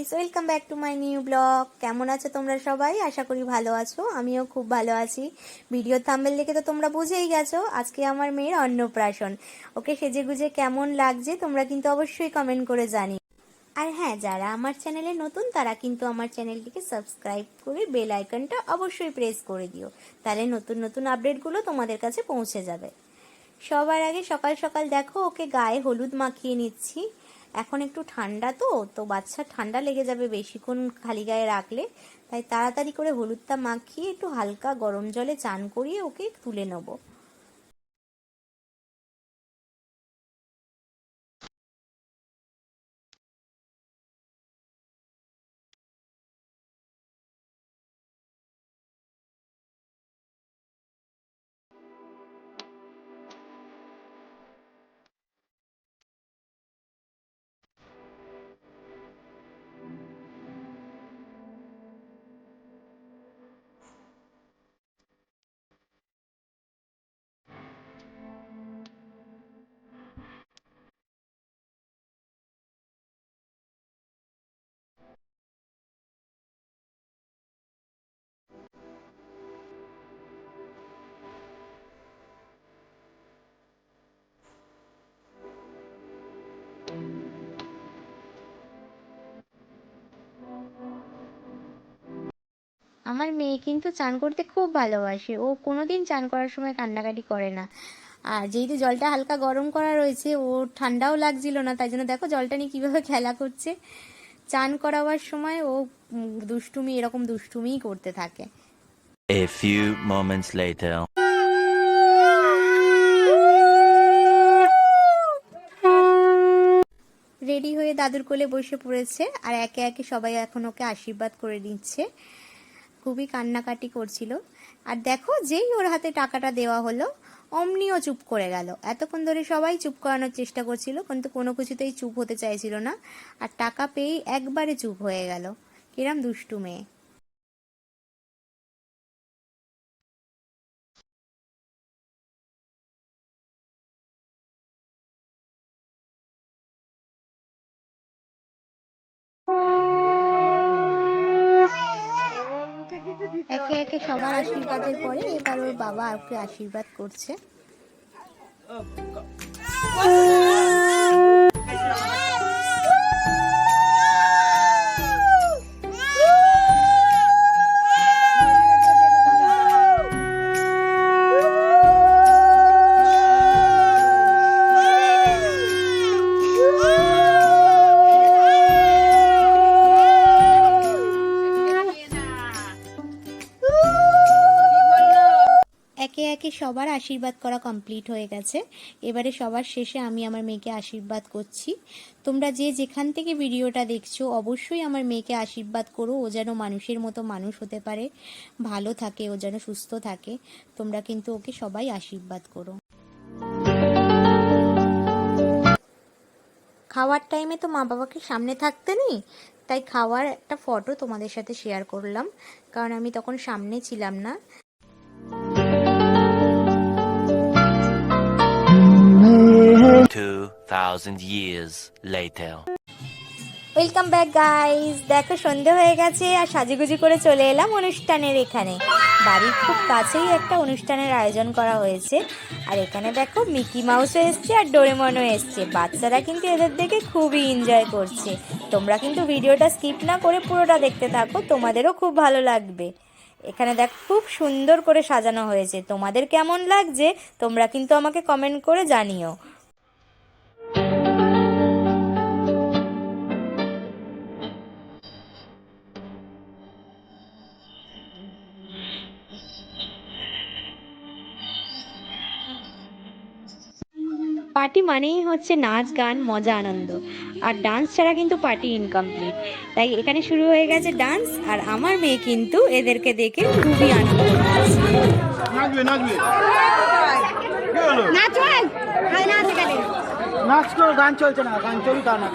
Guys welcome back to my new blog কেমন আছো তোমরা সবাই? আশা করি ভালো আছো। আমিও খুব ভালো আছি। ভিডিও থাম্বেল দেখে তো তোমরা বুঝেই গেছো, আজকে আমার মেয়ের অন্নপ্রাশন। ওকে সেজে গুজে কেমন লাগছে তোমরা কিন্তু অবশ্যই কমেন্ট করে জানি আর হ্যাঁ যারা আমার চ্যানেলে নতুন, তারা কিন্তু আমার চ্যানেলটিকে সাবস্ক্রাইব করে বেল আইকনটা অবশ্যই প্রেস করে দিও। তাহলে নতুন নতুন আপডেটগুলো তোমাদের কাছে পৌঁছে যাবে। সবার আগে সকাল সকাল দেখো, ওকে গায়ে হলুদ মাখিয়ে নিচ্ছি। এখন একটু ঠান্ডা তো তো বাচ্চা ঠান্ডা লেগে যাবে বেশিক্ষণ খালি গায়ে রাখলে। তাই তাড়াতাড়ি করে হলুদটা মাখিয়ে একটু হালকা গরম জলে চান করিয়ে ওকে তুলে নেব। আমার মেয়ে কিন্তু চান করতে খুব ভালোবাসে। ও কোনোদিন চান করার সময় কান্নাকাটি করে না। আর যেহেতু জলটা হালকা গরম করা রয়েছে ও ঠান্ডাও লাগছিল না তাই জন্য দেখো জলটা নিয়ে কীভাবে খেলা করছে। চান করাবার সময় ও দুষ্টুমি এরকম দুষ্টুমিই করতে থাকে। A few moments later. Ready হয়ে দাদুর কোলে বসে পড়েছে আর একে একে সবাই এখন ওকে আশীর্বাদ করে দিচ্ছে খুবই কান্নাকাটি করছিল। আর দেখো যেই ওর হাতে টাকাটা দেওয়া হলো, অমনিও চুপ করে গেল। এতক্ষণ ধরে সবাই চুপ করানোর চেষ্টা করছিল, কিন্তু কোনো কিছুতেই চুপ হতে চাইছিল না। আর টাকা পেয়েই একবারে চুপ হয়ে গেল। কিরম দুষ্টু মেয়ে। একে একে সবার আশীর্বাদের পরে এবার ওর বাবা ওকে আশীর্বাদ করছে। একে সবার আশীর্বাদ করা কমপ্লিট হয়ে গেছে। এবারে সবার শেষে আমি আমার মেয়েকে আশীর্বাদ করছি। তোমরা যে যেখান থেকে ভিডিওটা দেখছ, অবশ্যই আমার মেয়েকে আশীর্বাদ করো। ও যেন মানুষের মতো মানুষ হতে পারে, ভালো থাকে, ও যেন সুস্থ থাকে। তোমরা কিন্তু ওকে সবাই আশীর্বাদ করো। খাওয়ার টাইমে তো মা বাবাকে সামনে থাকতে নেই, তাই খাওয়ার একটা ফটো তোমাদের সাথে শেয়ার করলাম। কারণ আমি তখন সামনে ছিলাম না। Two thousand years later. Welcome back guys দেখো, সন্ধে হয়ে গেছে আর সাজুগুজু করে চলে এলাম অনুষ্ঠানের এখানে। বাড়ির খুব কাছেই একটা অনুষ্ঠানের আয়োজন করা হয়েছে। আর এখানে দেখো, মিকি মাউসও এসছে আর ডোরেমনও এসছে। বাচ্চারা কিন্তু এদের দেখে খুবই এনজয় করছে। তোমরা কিন্তু ভিডিওটা স্কিপ না করে পুরোটা দেখতে থাকো, তোমাদেরও খুব ভালো লাগবে। এখানে দেখ, খুব সুন্দর করে সাজানো হয়েছে। তোমাদের কেমন লাগছে, তোমরা কিন্তু আমাকে কমেন্ট করে জানিও। পার্টি মানেই হচ্ছে নাচ গান মজা আনন্দ। আর ডান্স ছাড়া কিন্তু পার্টি ইনকমপ্লিট তাই এখানে শুরু হয়ে গেছে ডান্স আর আমার মেয়ে কিন্তু এদেরকে দেখে খুবই আনন্দ নাচবে নাচবে। নাচবে নাচ করো গান চলছে না গান চলুক আর নাচ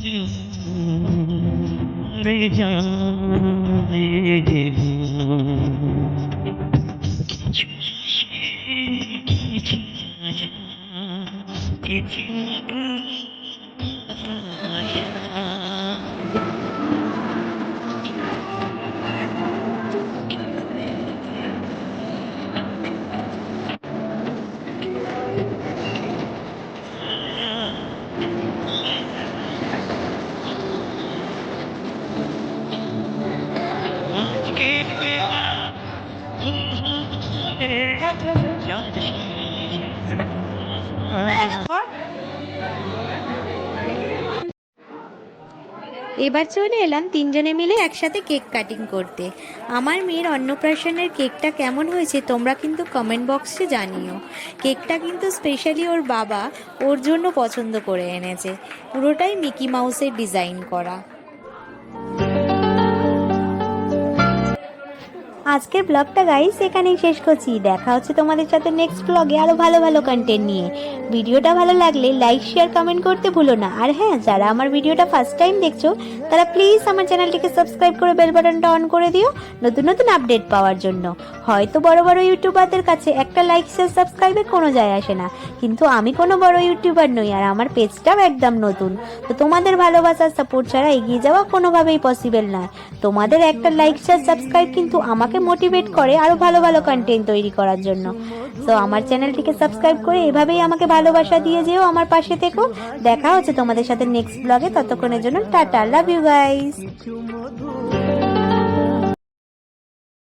Did you. এবার চলে এলাম তিনজনে মিলে একসাথে কেক কাটিং করতে। আমার মেয়ের অন্নপ্রাশনের কেকটা কেমন হয়েছে তোমরা কিন্তু কমেন্ট বক্সে জানিও। কেকটা কিন্তু স্পেশালি ওর বাবা ওর জন্য পছন্দ করে এনেছে। পুরোটাই মিকি মাউসের ডিজাইন করা। আজকের ব্লগটা গাইস এখানেই শেষ করছি। দেখা হচ্ছে তোমাদের সাথে নেক্সট ব্লগে আরও ভালো ভালো কন্টেন্ট নিয়ে। ভিডিওটা ভালো লাগলে লাইক শেয়ার কমেন্ট করতে ভুলো না। আর হ্যাঁ যারা আমার ভিডিওটা ফার্স্ট টাইম দেখছ, তারা প্লিজ আমার চ্যানেলটিকে সাবস্ক্রাইব করে বেল বাটনটা অন করে দিও নতুন নতুন আপডেট পাওয়ার জন্য। হয়তো বড় বড় ইউটিউবারদের কাছে একটা লাইক শেয়ার সাবস্ক্রাইবে কোনো যায় আসে না। কিন্তু আমি কোনো বড় ইউটিউবার নই আর আমার পেজটাও একদম নতুন। তো তোমাদের ভালোবাসার সাপোর্ট ছাড়া এগিয়ে যাওয়া কোনোভাবেই পসিবল নয়। তোমাদের একটা লাইক শেয়ার সাবস্ক্রাইব কিন্তু আমাকে মোটিভেট করে আরও ভালো ভালো কন্টেন্ট তৈরি করার জন্য। তো আমার চ্যানেলটিকে সাবস্ক্রাইব করে এভাবেই আমাকে ভালোবাসা দিয়ে যেও আমার পাশে থেকো। দেখা হচ্ছে তোমাদের সাথে নেক্সট ব্লগে ততক্ষণের জন্য টাটা লাভ ইউ গাইস